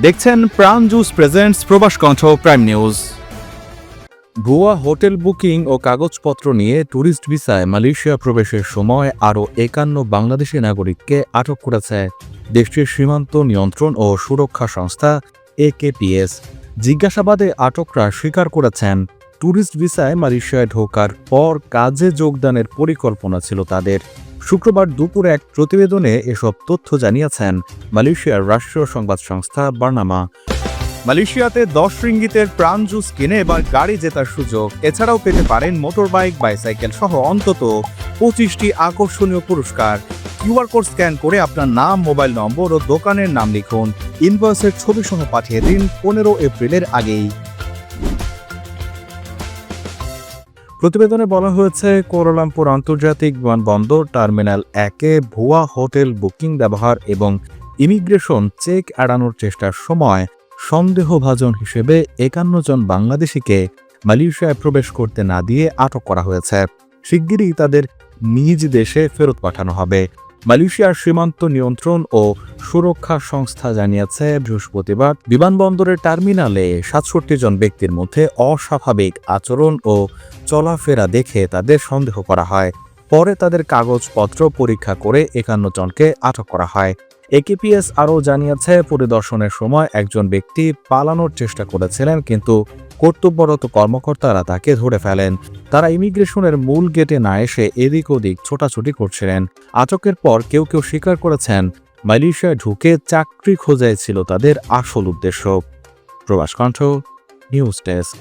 দেখছেন প্রাণ juice presents Probash Kantho prime news ভুয়া হোটেল বুকিং ও কাগজপত্র নিয়ে ট্যুরিস্ট ভিসায় মালয়েশিয়া প্রবেশের সময় আরও একান্ন বাংলাদেশি নাগরিককে আটক করেছে দেশটির সীমান্ত নিয়ন্ত্রণ ও সুরক্ষা সংস্থা একেপিএস জিজ্ঞাসাবাদে আটকরা স্বীকার করেছেন ট্যুরিস্ট ভিসায় মালয়েশিয়ায় ঢোকার পর কাজে যোগদানের পরিকল্পনা ছিল তাদের। শুক্রবার দুপুরে এক প্রতিবেদনে এসব তথ্য জানিয়েছেন মালয়েশিয়ার রাষ্ট্রীয় সংবাদ সংস্থা বার্নামা। মালয়েশিয়াতে দশ রিঙ্গিতের প্রাণ জুস কিনে এবার গাড়ি জেতার সুযোগ। এছাড়াও পেতে পারেন মোটরবাইক, বাইসাইকেল সহ অন্তত পঁচিশটি আকর্ষণীয় পুরস্কার। কিউআর কোড স্ক্যান করে আপনার নাম, মোবাইল নম্বর ও দোকানের নাম লিখুন। ইনভয়েসের ছবি সহ পাঠিয়ে দিন পনেরো এপ্রিলের আগেই। প্রতিবেদনে বলা হয়েছে, কোয়ালালামপুর আন্তর্জাতিক বিমানবন্দর টার্মিনাল একে ভুয়া হোটেল বুকিং ব্যবহার এবং ইমিগ্রেশন চেক এড়ানোর চেষ্টার সময় সন্দেহভাজন হিসেবে একান্ন জন বাংলাদেশিকে মালয়েশিয়ায় প্রবেশ করতে না দিয়ে আটক করা হয়েছে। শিগগিরই তাদের নিজ দেশে ফেরত পাঠানো হবে। মালয়েশিয়ার সীমান্ত নিয়ন্ত্রণ ও সুরক্ষা সংস্থা জানিয়েছে, বৃহস্পতিবার বিমানবন্দরের টার্মিনালে সাতষট্টি জন ব্যক্তির মধ্যে অস্বাভাবিক আচরণ ও চলাফেরা দেখে তাদের সন্দেহ করা হয়। পরে তাদের কাগজপত্র পরীক্ষা করে একান্ন জনকে আটক করা হয়। একেপিএস আরও জানিয়েছে, পরিদর্শনের সময় একজন ব্যক্তি পালানোর চেষ্টা করেছিলেন, কিন্তু কর্তব্যরত কর্মকর্তারা তাকে ধরে ফেলেন। তারা ইমিগ্রেশনের মূল গেটে না এসে এদিক ওদিক ছোটাছুটি করছিলেন। আটকের পর কেউ কেউ স্বীকার করেছেন, মালয়েশিয়ায় ঢুকে চাকরি খোঁজাই ছিল তাদের আসল উদ্দেশ্য। প্রবাস কণ্ঠ, নিউজ ডেস্ক।